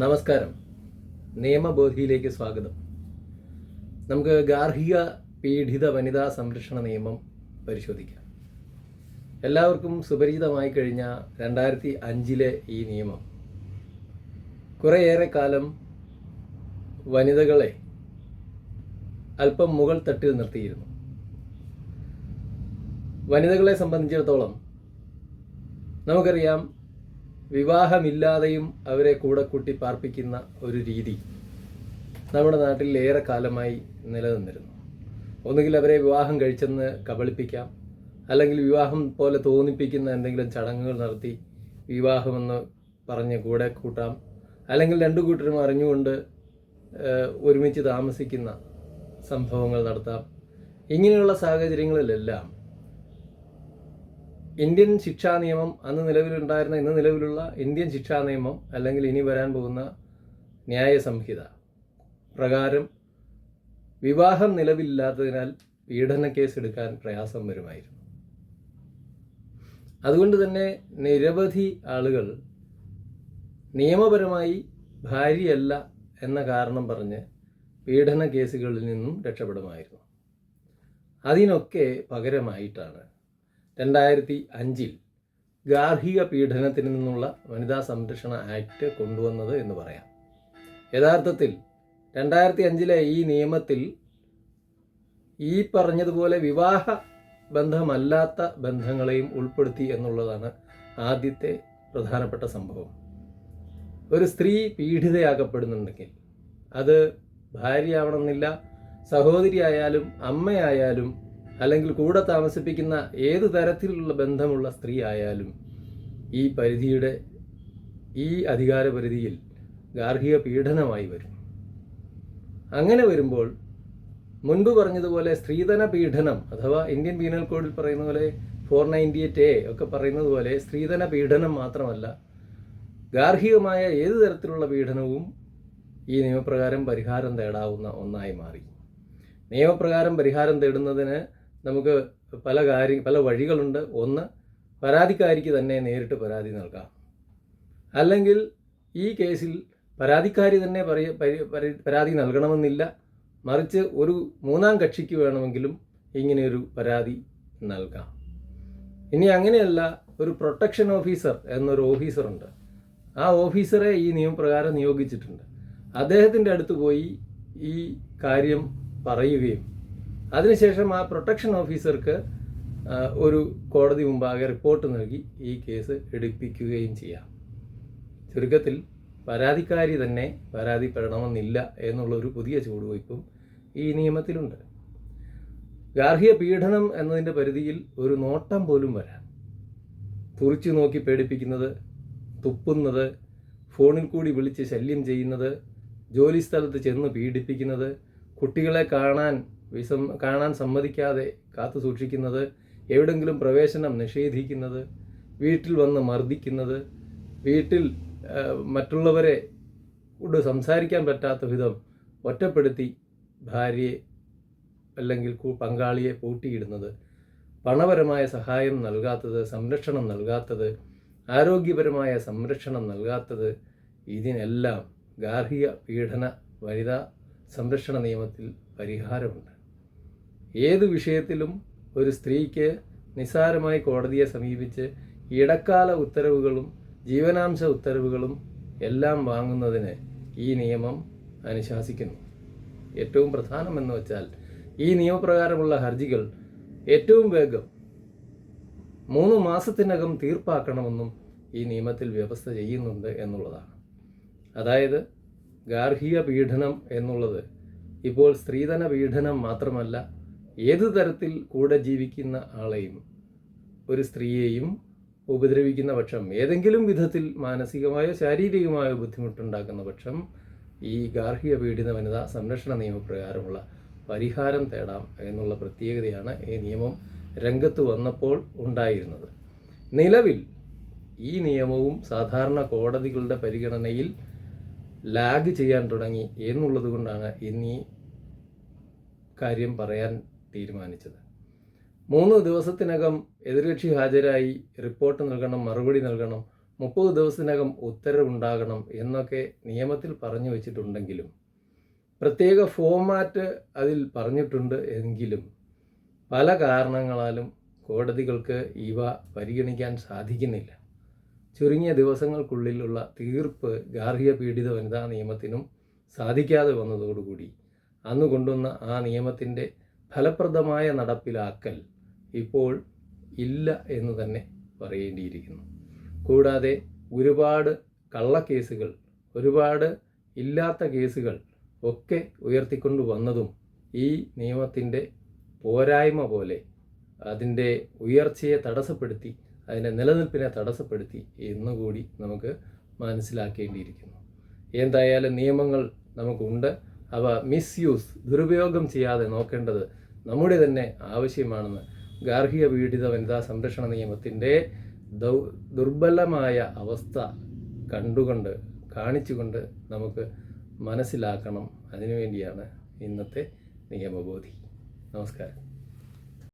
നമസ്കാരം. നിയമബോധിയിലേക്ക് സ്വാഗതം. നമുക്ക് ഗാർഹിക പീഡിത വനിതാ സംരക്ഷണ നിയമം പരിശോധിക്കാം. എല്ലാവർക്കും സുപരിചിതമായി കഴിഞ്ഞ രണ്ടായിരത്തി അഞ്ചിലെ ഈ നിയമം. കുറേയേറെ കാലം വനിതകളെ അല്പം മുകൾ തട്ടിൽ നിർത്തിയിരുന്നു. വനിതകളെ സംബന്ധിച്ചിടത്തോളം നമുക്കറിയാം വിവാഹമില്ലാതെയും അവരെ കൂടെ കൂട്ടി പാർപ്പിക്കുന്ന ഒരു രീതി നമ്മുടെ നാട്ടിൽ ഏറെ കാലമായി നിലനിന്നിരുന്നു. ഒന്നുകിൽ അവരെ വിവാഹം കഴിച്ചെന്ന് കബളിപ്പിക്കാം അല്ലെങ്കിൽ വിവാഹം പോലെ തോന്നിപ്പിക്കുന്ന എന്തെങ്കിലും ചടങ്ങുകൾ നടത്തി വിവാഹമെന്ന് പറഞ്ഞ് കൂടെ കൂട്ടാം അല്ലെങ്കിൽ രണ്ടു കൂട്ടരും അറിഞ്ഞുകൊണ്ട് ഒരുമിച്ച് താമസിക്കുന്ന സംഭവങ്ങൾ നടത്താം. ഇങ്ങനെയുള്ള സാഹചര്യങ്ങളിലെല്ലാം ഇന്ത്യൻ ശിക്ഷാ നിയമം അന്ന് നിലവിലുണ്ടായിരുന്ന ഇന്ന് നിലവിലുള്ള ഇന്ത്യൻ ശിക്ഷാ നിയമം അല്ലെങ്കിൽ ഇനി വരാൻ പോകുന്ന ന്യായ സംഹിത പ്രകാരം വിവാഹം നിലവില്ലാത്തതിനാൽ പീഡന കേസ് എടുക്കാൻ പ്രയാസം വരുമായിരുന്നു. അതുകൊണ്ട് തന്നെ നിരവധി ആളുകൾ നിയമപരമായി ഭാര്യയല്ല എന്ന കാരണം പറഞ്ഞ് പീഡന കേസുകളിൽ നിന്നും രക്ഷപ്പെടുമായിരുന്നു. അതിനൊക്കെ പകരമായിട്ടാണ് രണ്ടായിരത്തി അഞ്ചിൽ ഗാർഹിക പീഡനത്തിൽ നിന്നുള്ള വനിതാ സംരക്ഷണ ആക്ട് കൊണ്ടുവന്നത് എന്ന് പറയാം. യഥാർത്ഥത്തിൽ രണ്ടായിരത്തി അഞ്ചിലെ ഈ നിയമത്തിൽ ഈ പറഞ്ഞതുപോലെ വിവാഹ ബന്ധമല്ലാത്ത ബന്ധങ്ങളെയും ഉൾപ്പെടുത്തി എന്നുള്ളതാണ് ആദ്യത്തെ പ്രധാനപ്പെട്ട സംഭവം. ഒരു സ്ത്രീ പീഡിതയാക്കപ്പെടുന്നുണ്ടെങ്കിൽ അത് ഭാര്യയാവണമെന്നില്ല സഹോദരിയായാലും അമ്മയായാലും അല്ലെങ്കിൽ കൂടെ താമസിപ്പിക്കുന്ന ഏത് തരത്തിലുള്ള ബന്ധമുള്ള സ്ത്രീ ആയാലും ഈ പരിധിയുടെ ഈ അധികാര പരിധിയിൽ ഗാർഹിക പീഡനമായി വരും. അങ്ങനെ വരുമ്പോൾ മുൻപ് പറഞ്ഞതുപോലെ സ്ത്രീധന പീഡനം അഥവാ ഇന്ത്യൻ പീനൽ കോഡിൽ പറയുന്ന പോലെ ഫോർ നയന്റി എയ്റ്റ് എ ഒക്കെ പറയുന്നത് പോലെ സ്ത്രീധന പീഡനം മാത്രമല്ല ഗാർഹികമായ ഏത് തരത്തിലുള്ള പീഡനവും ഈ നിയമപ്രകാരം പരിഹാരം തേടാവുന്ന ഒന്നായി മാറി. നിയമപ്രകാരം പരിഹാരം തേടുന്നതിന് നമുക്ക് പല കാര്യ പല വഴികളുണ്ട്. ഒന്ന് പരാതിക്കാരിക്ക് തന്നെ നേരിട്ട് പരാതി നൽകാം. അല്ലെങ്കിൽ ഈ കേസിൽ പരാതിക്കാരി തന്നെ പറയ പരി- പരി- പരാതി നൽകണമെന്നില്ല. മറിച്ച് ഒരു മൂന്നാം കക്ഷിക്ക് വേണമെങ്കിലും ഇങ്ങനെയൊരു പരാതി നൽകാം. ഇനി അങ്ങനെയല്ല ഒരു പ്രൊട്ടക്ഷൻ ഓഫീസർ എന്നൊരു ഓഫീസറുണ്ട്. ആ ഓഫീസറെ ഈ നിയമപ്രകാരം നിയോഗിച്ചിട്ടുണ്ട്. അദ്ദേഹത്തിന്റെ അടുത്ത് പോയി ഈ കാര്യം പറയുകയും അതിനുശേഷം ആ പ്രൊട്ടക്ഷൻ ഓഫീസർക്ക് ഒരു കോടതി മുമ്പാകെ റിപ്പോർട്ട് നൽകി ഈ കേസ് എടുപ്പിക്കുകയും ചെയ്യാം. ചുരുക്കത്തിൽ പരാതിക്കാരി തന്നെ പരാതിപ്പെടണമെന്നില്ല എന്നുള്ളൊരു പുതിയ ചുവടുവയ്പും ഈ നിയമത്തിലുണ്ട്. ഗാർഹിക പീഡനം എന്നതിന്റെ പരിധിയിൽ ഒരു നോട്ടം പോലും വരാം. തുറിച്ചു നോക്കി പേടിപ്പിക്കുന്നത് തുപ്പുന്നത് ഫോണിൽ കൂടി വിളിച്ച് ശല്യം ചെയ്യുന്നത് ജോലിസ്ഥലത്ത് ചെന്ന് പീഡിപ്പിക്കുന്നത് കുട്ടികളെ കാണാൻ വിസം കാണാൻ സമ്മതിക്കാതെ കാത്തു സൂക്ഷിക്കുന്നത് എവിടെങ്കിലും പ്രവേശനം നിഷേധിക്കുന്നത് വീട്ടിൽ വന്ന് മർദ്ദിക്കുന്നത് വീട്ടിൽ മറ്റുള്ളവരെ കൊണ്ട് സംസാരിക്കാൻ പറ്റാത്ത വിധം ഒറ്റപ്പെടുത്തി ഭാര്യയെ അല്ലെങ്കിൽ പങ്കാളിയെ പൂട്ടിയിടുന്നത് പണപരമായ സഹായം നൽകാത്തത് സംരക്ഷണം നൽകാത്തത് ആരോഗ്യപരമായ സംരക്ഷണം നൽകാത്തത് ഇതിനെല്ലാം ഗാർഹിക പീഡന വനിതാ സംരക്ഷണ നിയമത്തിൽ പരിഹാരമുണ്ട്. ഏത് വിഷയത്തിലും ഒരു സ്ത്രീക്ക് നിസ്സാരമായി കോടതിയെ സമീപിച്ച് ഇടക്കാല ഉത്തരവുകളും ജീവനാംശ ഉത്തരവുകളും എല്ലാം വാങ്ങുന്നതിന് ഈ നിയമം അനുശാസിക്കുന്നു. ഏറ്റവും പ്രധാനമെന്ന് വെച്ചാൽ ഈ നിയമപ്രകാരമുള്ള ഹർജികൾ ഏറ്റവും വേഗം മൂന്ന് മാസത്തിനകം തീർപ്പാക്കണമെന്നും ഈ നിയമത്തിൽ വ്യവസ്ഥ ചെയ്യുന്നുണ്ട് എന്നുള്ളതാണ്. അതായത് ഗാർഹിക പീഡനം എന്നുള്ളത് ഇപ്പോൾ സ്ത്രീധന പീഡനം മാത്രമല്ല ഏതു തരത്തിൽ കൂടെ ജീവിക്കുന്ന ആളെയും ഒരു സ്ത്രീയെയും ഉപദ്രവിക്കുന്ന പക്ഷം ഏതെങ്കിലും വിധത്തിൽ മാനസികമായോ ശാരീരികമായോ ബുദ്ധിമുട്ടുണ്ടാക്കുന്ന പക്ഷം ഈ ഗാർഹിക പീഡിത വനിതാ സംരക്ഷണ നിയമപ്രകാരമുള്ള പരിഹാരം തേടാം എന്നുള്ള പ്രത്യേകതയാണ് ഈ നിയമം രംഗത്ത് വന്നപ്പോൾ ഉണ്ടായിരുന്നത്. നിലവിൽ ഈ നിയമവും സാധാരണ കോടതികളുടെ പരിഗണനയിൽ ലാഗ് ചെയ്യാൻ തുടങ്ങി എന്നുള്ളത് കൊണ്ടാണ് ഇന്നീ കാര്യം പറയാൻ തീരുമാനിച്ചത്. മൂന്ന് ദിവസത്തിനകം എതിർകക്ഷി ഹാജരായി റിപ്പോർട്ട് നൽകണം മറുപടി നൽകണം മുപ്പത് ദിവസത്തിനകം ഉത്തരവുണ്ടാകണം എന്നൊക്കെ നിയമത്തിൽ പറഞ്ഞു വച്ചിട്ടുണ്ടെങ്കിലും പ്രത്യേക ഫോമാറ്റ് അതിൽ പറഞ്ഞിട്ടുണ്ട് എങ്കിലും പല കാരണങ്ങളാലും കോടതികൾക്ക് ഇവ പരിഗണിക്കാൻ സാധിക്കുന്നില്ല. ചുരുങ്ങിയ ദിവസങ്ങൾക്കുള്ളിലുള്ള തീർപ്പ് ഗാർഹിക പീഡിത വനിതാ നിയമത്തിനും സാധിക്കാതെ വന്നതോടുകൂടി അന്ന് കൊണ്ടുവന്ന ആ നിയമത്തിന്റെ ഫലപ്രദമായ നടപ്പിലാക്കൽ ഇപ്പോൾ ഇല്ല എന്ന് തന്നെ പറയേണ്ടിയിരിക്കുന്നു. കൂടാതെ ഒരുപാട് കള്ളക്കേസുകൾ ഒരുപാട് ഇല്ലാത്ത കേസുകൾ ഒക്കെ ഉയർത്തിക്കൊണ്ടു വന്നതും ഈ നിയമത്തിന്റെ പോരായ്മ പോലെ അതിന്റെ ഉയർച്ചയെ തടസ്സപ്പെടുത്തി അതിന്റെ നിലനിൽപ്പിനെ തടസ്സപ്പെടുത്തി എന്നുകൂടി നമുക്ക് മനസ്സിലാക്കേണ്ടിയിരിക്കുന്നു. എന്തായാലും നിയമങ്ങൾ നമുക്കുണ്ട്. അവ മിസ്യൂസ് ദുരുപയോഗം ചെയ്യാതെ നോക്കേണ്ടത് നമ്മുടെ തന്നെ ആവശ്യമാണെന്ന്. ഗാർഹിക പീഡിത വനിതാ സംരക്ഷണ നിയമത്തിന്റെ ദൗ ദുർബലമായ അവസ്ഥ കണ്ടുകൊണ്ട് കാണിച്ചുകൊണ്ട് നമുക്ക് മനസ്സിലാക്കണം. അതിനുവേണ്ടിയാണ് ഇന്നത്തെ നിയമബോധി. നമസ്കാരം.